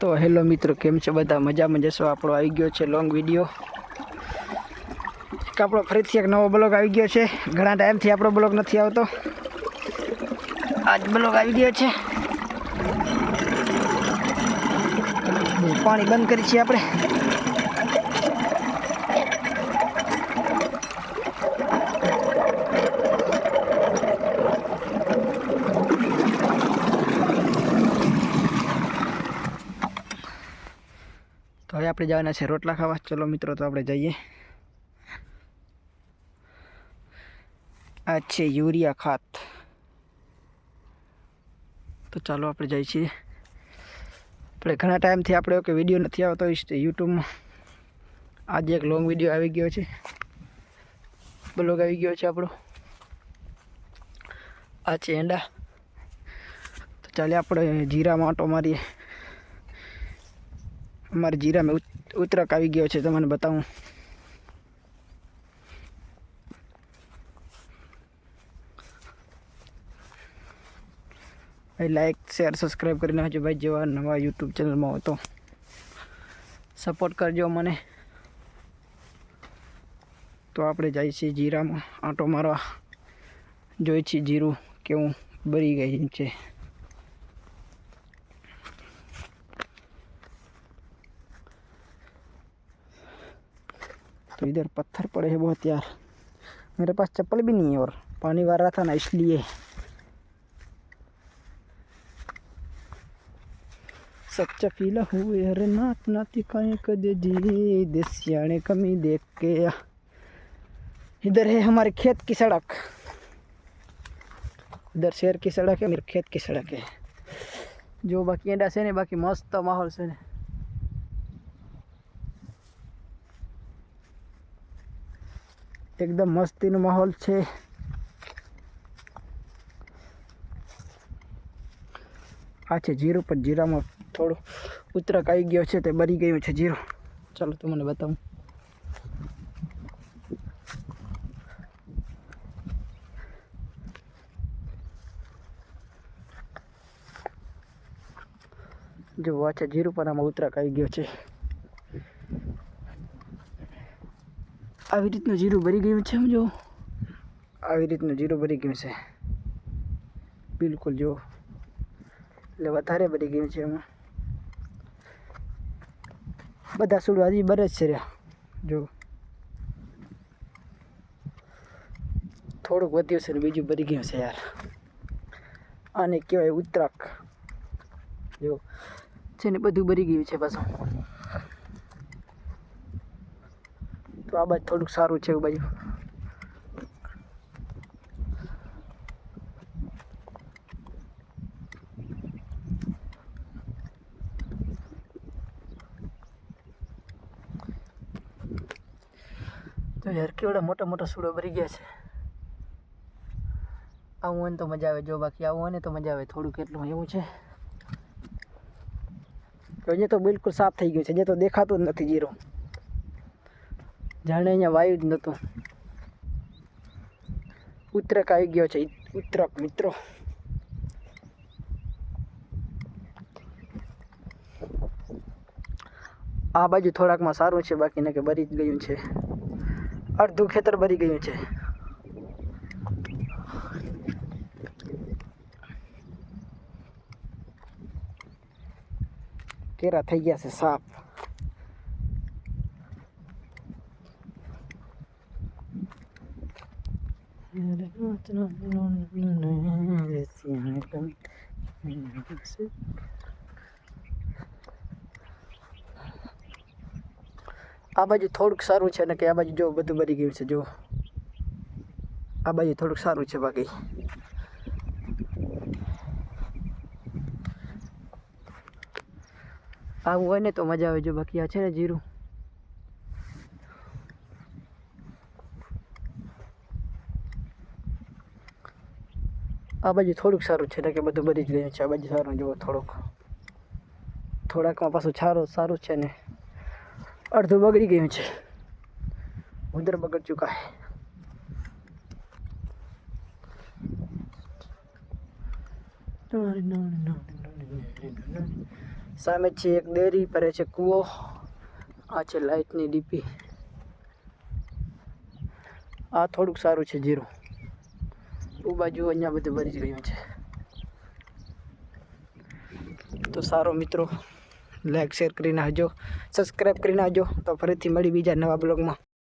તો હેલો મિત્રો, કેમ છે બધા? મજામાં જશો આપણો આવી ગયો છે લોંગ વીડિયો એક આપણો ફરીથી એક નવો બ્લોગ આવી ગયો છે. ઘણા ટાઈમથી આપણો બ્લોગ નથી આવતો. આજ બ્લોગ આવી ગયો છે. પાણી બંધ કરી છીએ આપણે. તો હવે આપણે જવાના છે રોટલા ખાવા. ચલો મિત્રો, તો આપણે જઈએ. આ છે યુરિયા ખાત. તો ચાલો આપણે જઈએ છીએ. આપણે ઘણા ટાઈમથી આપણે કે વીડિયો નથી આવતો યુટ્યુબમાં આજે એક લોંગ વીડિયો આવી ગયો છે. બ્લોગ આવી ગયો છે આપણો. આ છે એંડા. તો ચાલે આપણે જીરામાં આટો મારીએ. અમારે જીરામાં ઉત- ઉતરક આવી ગયો છે તમને બતાવું. ભાઈ લાઈક શેર સબસ્ક્રાઈબ કરી નાખજો ભાઈ, જેવા નવા યુટ્યુબ ચેનલમાં હોય તો. સપોર્ટ કરજો મને. તો આપણે જઈએ છીએ જીરામાં. આંટો મારવા. જોઈએ છીએ જીરું કેવું બરી ગઈ છે. तो इधर पत्थर पड़े हैं बहुत यार। मेरे पास चप्पल भी नहीं है और पानी भर रहा था ना इसलिए। सच्चा पीला हुए अरे नात नाती काए कदे जी देसियाने कमी देख के इधर है हमारे खेत की सड़क। इधर शहर की सड़क है, मेरे खेत की सड़क है। जो बाकी एडा से ने बाकी मस्त माहौल से ने એકદમ મસ્તીનો માહોલ છે. આ છે જીરું, પણ જીરામાં થોડું ઉતરક આવી ગયો છે, તે બરી ગયું છે જીરું. ચાલો તો મને બતાવું. જો આ છે જીરું, પણ આમાં ઉતરક આવી ગયો છે. આવી રીતનું જીરું ભરી ગયું છે, સમજો? આવી રીતનું જીરું ભરી ગયું છે. બિલકુલ જો એટલે વધારે ભરી ગયું છે એમાં. બધા સુડો હજી બરે જ છે રહ્યા. જો થોડુંક વધ્યું છે ને બીજું ભરી ગયું છે યાર. આને કહેવાય ઉત્તરાક. જો છે ને બધું ભરી ગયું છે પાછું. તો આ બાજુ થોડુંક સારું છે એ બાજુ. તો યાર કેવડા મોટા મોટા સૂડો ભરી ગયા છે. આવું હોય ને તો મજા આવે. જો બાકી આવું હોય ને તો મજા આવે. થોડુંક કેટલું એવું છે. તો અહીંયા તો બિલકુલ સાફ થઈ ગયું છે. અહીંયા તો દેખાતું જ નથી જીરું. જાણે અહીંયા વાયુ જ નહોતું. ઉત્તરક આવી ગયો છે, ઉત્તરક મિત્રો. આ બાજુ થોડાકમાં સારું છે બાકીને કે બરી જ ગયું છે. અડધું ખેતર ભરી ગયું છે. કેરા થઈ ગયા છે સાફ આ બાજુ થોડુંક સારું છે ને કે આ બાજુ જો બધું ભરી ગયું છે જો આ બાજુ થોડુંક સારું છે બાકી. આવું હોય ને તો મજા આવે, જો બાકી આ છે ને જીરું. આ બાજુ થોડુંક સારું છે ને કે બધું બરી જ ગયું છે આ બાજુ સારું જુઓ થોડુંક. થોડાકમાં પાછું સારું સારું છે ને. અડધું બગડી ગયું છે. ઉધર બગડ ચૂકા હે. સામે છે એક ડેરી પરે છે કૂવો. આ છે લાઇટની ડીપી. આ થોડુંક સારું છે, જીરું. એ બાજુ અહીંયા બધું ભરી જ ગયું છે. તો સારો મિત્રો લાઈક શેર કરીને આવજો સબસ્ક્રાઈબ કરીને આવજો. તો ફરીથી મળી બીજા નવા બ્લોગમાં